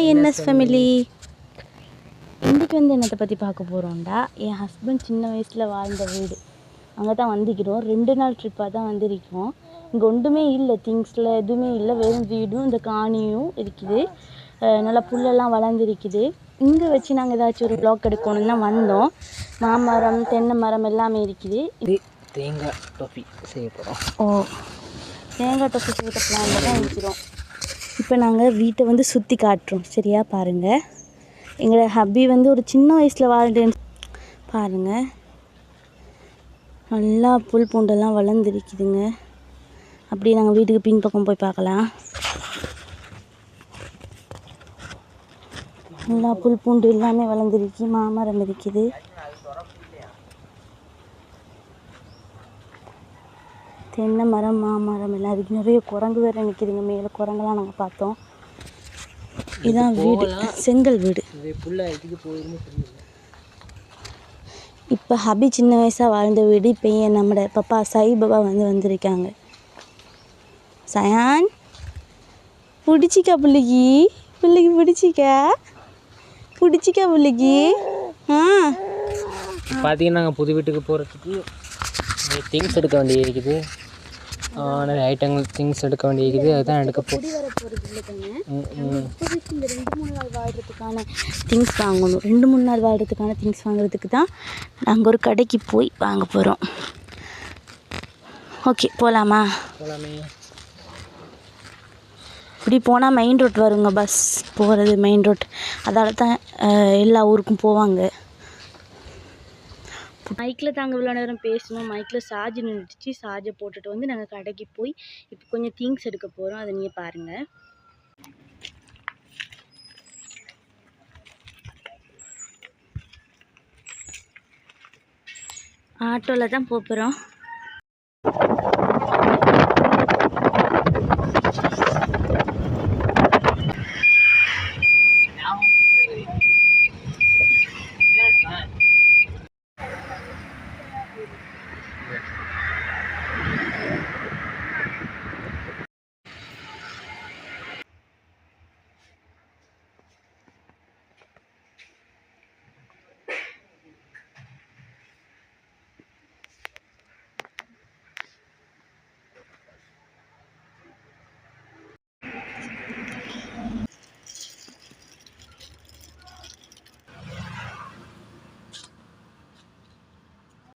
Hi NS family இன்றைக்கி வந்து என்னத்தை பற்றி பார்க்க போகிறோம்டா என் ஹஸ்பண்ட் சின்ன வயசில் வாழ்ந்த வீடு. அங்கே தான் வந்திக்கிறோம் ரெண்டு நாள் ட்ரிப்பாக தான் வந்திருக்கோம். இங்கே ஒன்றுமே இல்லை. திங்ஸில் எதுவுமே இல்லை. வெறும் வீடும் இந்த காணியும் இருக்குது. நல்லா புல்லெல்லாம் வளர்ந்துருக்குது. இங்கே வச்சு நாங்கள் ஏதாச்சும் ஒரு ப்ளாக் எடுக்கணும்னு தான் வந்தோம். மாமரம் தென்னை மரம் எல்லாமே இருக்குது. இது தேங்காய் டொஃபி செய்ய போகிறோம் ஓ தேங்காய் தொப்பி செய்கிற பிளானில் தான் இருக்கிறோம் இப்போ நாங்கள் வீட்டை வந்து சுற்றி காட்டுறோம். சரியா? பாருங்கள் எங்களோட ஹப்பி வந்து ஒரு சின்ன வயசில் வாழ்ந்தேன் பாருங்கள் நல்லா புல் பூண்டெல்லாம் வளர்ந்துருக்குதுங்க. அப்படியே நாங்கள் வீட்டுக்கு பின்பக்கம் போய் பார்க்கலாம். நல்லா புல் பூண்டு எல்லாமே வளர்ந்துருக்கு மாமரம் இருக்குது. தென்னை மரம் மாமரம் எல்லாம் இருக்குது நிறைய குரங்கு வேறு நிற்கிதுங்க மேலே குரங்கெல்லாம் நாங்கள் பார்த்தோம். இதான் வீடு. செங்கல் வீடு. இப்போ ஹபி சின்ன வயசாக வாழ்ந்த வீடு. இப்போ ஏன் நம்மட பப்பா சாய் பாபா வந்து வந்திருக்காங்க. சயான் பிடிச்சிக்கா பிள்ளைக்கு? பிள்ளைக்கு பிடிச்சிக்கா? பிடிச்சிக்கா பிள்ளைக்கு? ஆ. பார்த்தீங்கன்னா நாங்கள் புது வீட்டுக்கு போகிறதுக்கு திங்ஸ் எடுக்க வேண்டியது இருக்குது. நிறைய ஐட்டங்கள் திங்ஸ் எடுக்க வேண்டியது இருக்குது அதுதான் எடுக்க போ குடி வர போகிறது இல்லை கண்ணு. ம், ம். இப்போதைக்கு இந்த ரெண்டு மூணு நாள் வாழ்கிறதுக்கான திங்ஸ் வாங்கணும். ரெண்டு மூணு நாள் வாழ்கிறதுக்கான திங்ஸ் வாங்குறதுக்கு தான் நாங்கள் ஒரு கடைக்கு போய் வாங்க போகிறோம் ஓகே போகலாமா போகலாமே இப்படி போனால் மெயின் ரோட் வருங்க பஸ் போகிறது மெயின் ரோட் அதால தான் எல்லா ஊருக்கும் போவாங்க. மைக்கில் தாங்க இவ்வளோ நேரம் பேசணும். மைக்கில் சார்ஜ் நின்றுச்சு சார்ஜை போட்டுட்டு வந்து நாங்கள் கடைக்கு போய் இப்போ கொஞ்சம் திங்ஸ் எடுக்க போகிறோம் அதை நீங்கள் பாருங்கள் ஆட்டோவில் தான் போக போகிறோம்